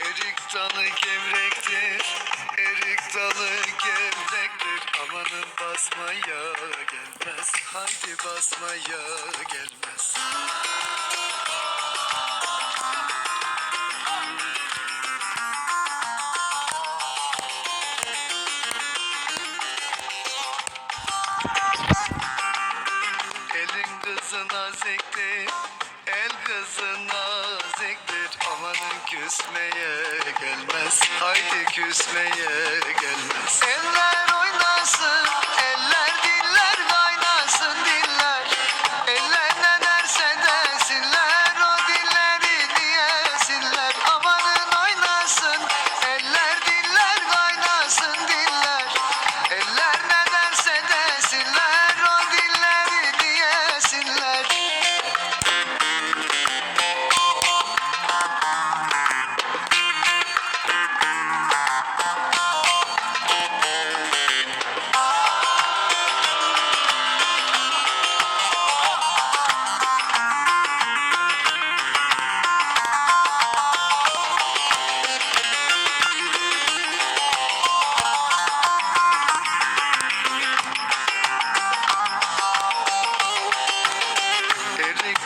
Erik dalı gevrektir, erik dalı Amanın basmaya gelmez. Haydi basmaya gelmez? Elin kızı naziktir El kızı naziktir Amanın küsmeye gelmez. Haydi küsmeye gelmez. Eller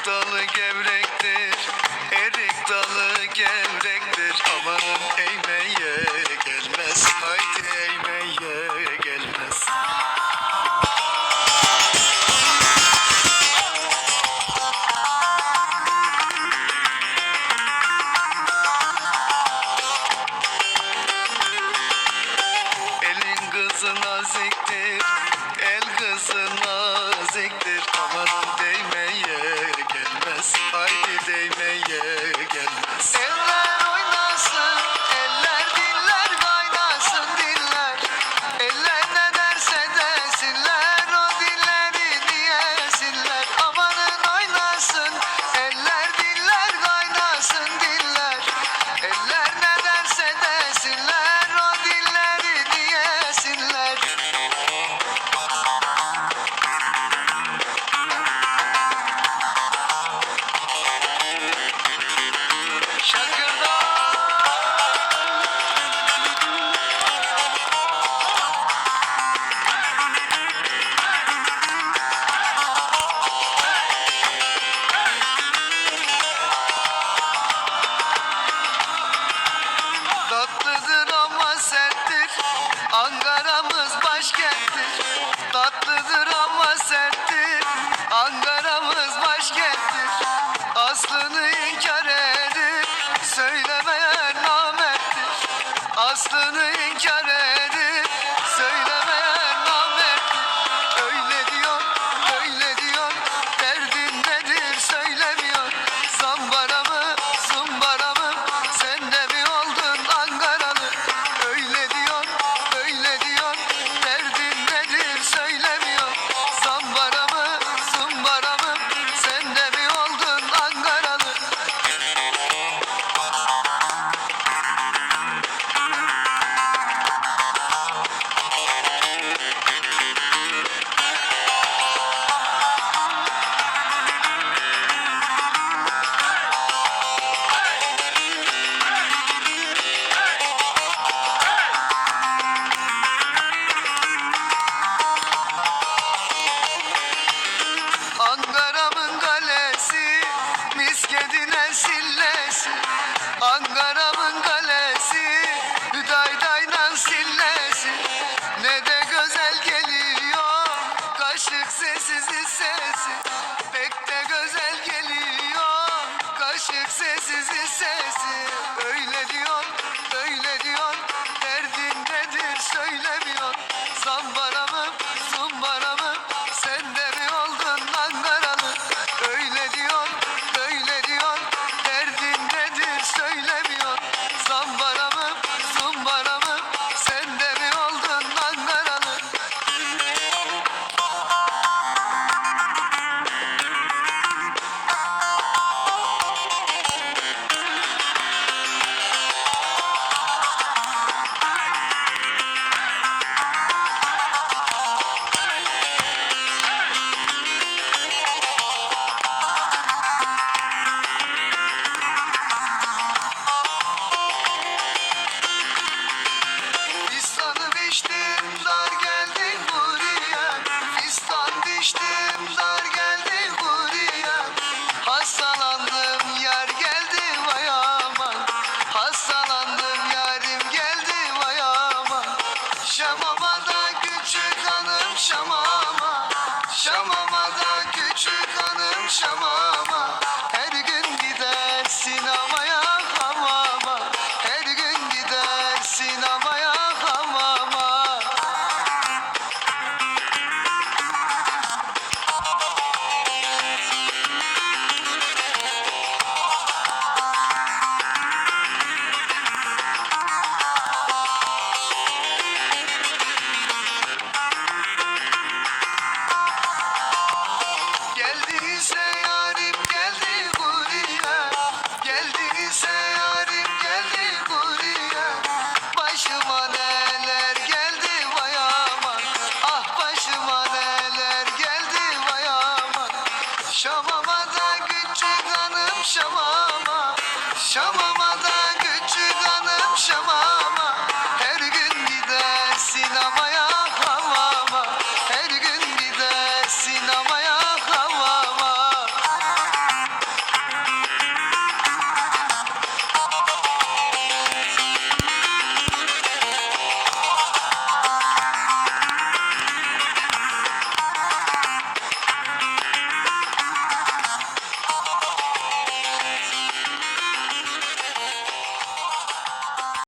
dalı gevrektir, erik dalı gevrek. Sarama busy.